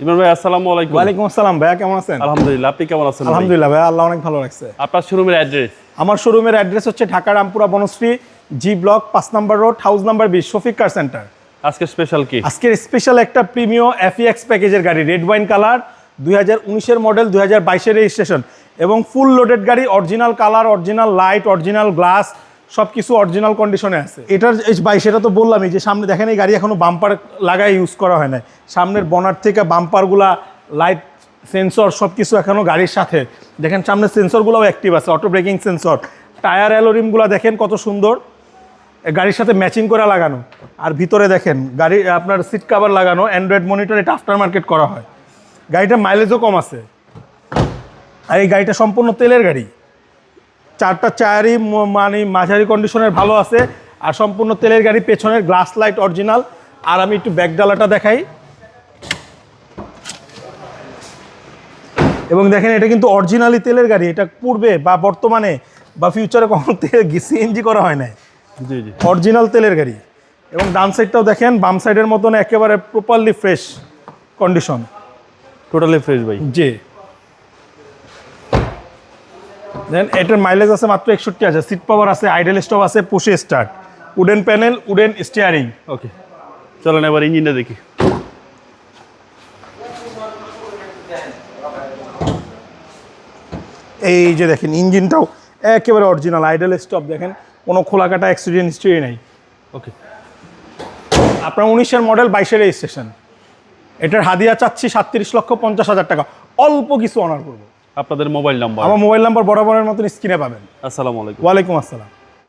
ইমরান ভাই আসসালামু আলাইকুম। ওয়ালাইকুম আসসালাম ভাইয়া কেমন আছেন? আলহামদুলিল্লাহ আপনি কেমন আছেন আলহামদুলিল্লাহ ভাইয়া আল্লাহ অনেক ভালো লাগছে। আপনার শোরুমের অ্যাড্রেস আমার শোরুমের অ্যাড্রেস হচ্ছে ঢাকা রামপুরা বনশ্রী জি ব্লক পাঁচ নম্বর রোড হাউস নাম্বার বিশ শফিক কার সেন্টার আজকে স্পেশাল কি? আজকের স্পেশাল একটা প্রিমিয় এফইএক্স প্যাকেজের গাড়ি রেড ওয়াইন কালার দুই হাজার উনিশের মডেল দুই হাজার বাইশের রেজিস্ট্রেশন এবং ফুল লোডেড গাড়ি original colour original light original glass সব কিছু অরিজিনাল কন্ডিশনে আছে। এটার এই ভাই সেটা তো বললামই যে সামনে দেখেন এই গাড়ি এখনও বাম্পার লাগাই ইউজ করা হয় না সামনের বনার থেকে বাম্পারগুলা লাইট সেন্সর সব কিছু এখনও গাড়ির সাথে। দেখেন সামনের সেন্সরগুলোও অ্যাক্টিভ আছে অটো ব্রেকিং সেন্সর টায়ার অ্যালোরিমগুলো দেখেন কত সুন্দর। গাড়ির সাথে ম্যাচিং করে লাগানো। আর ভিতরে দেখেন, গাড়ি, আপনার সিট কাভার লাগানো অ্যান্ড্রয়েড মনিটর এটা আফটার মার্কেট করা হয়। গাড়িটা মাইলেজও কম আছে। আর এই গাড়িটা সম্পূর্ণ তেলের গাড়ি। চারটা চায়ারই মানে মাঝারি কন্ডিশনের ভালো আছে। আর সম্পূর্ণ তেলের গাড়ি, পেছনের গ্লাস লাইট অরিজিনাল আর আমি একটু ব্যাক ডালাটা দেখাই। এবং দেখেন এটা কিন্তু অরিজিনালি তেলের গাড়ি এটা পূর্বে বা বর্তমানে বা ফিউচারে কখনো তেল সিএনজি করা হয় না জি জি। অরিজিনাল তেলের গাড়ি। এবং ডান সাইডটাও দেখেন বাম সাইডের মতন একেবারে properly fresh condition totally fresh ভাই। জি। দেন এটার মাইলেজ আছে মাত্র একষট্টি আছে সিট পাওয়ার আছে আইডেল স্টপ আছে push start wooden panel wooden steering okay চলেন এবার ইঞ্জিনটা দেখি। এই যে দেখেন ইঞ্জিনটাও একেবারে অরিজিনাল আইডেল স্টপ দেখেন। কোনো খোলা কাটা অ্যাক্সিডেন্ট হিস্ট্রি নেই। ওকে আপনার উনিশের মডেল বাইশের রেজিস্ট্রেশন এটার হাদিয়া চাচ্ছি সাতত্রিশ লক্ষ পঞ্চাশ হাজার টাকা। অল্প কিছু অনার করব। আপনাদের মোবাইল নাম্বার আমার মোবাইল নাম্বার বরাবরের মতন স্ক্রিনে পাবেন। আসসালামু আলাইকুম। ওয়ালাইকুম আসসালাম।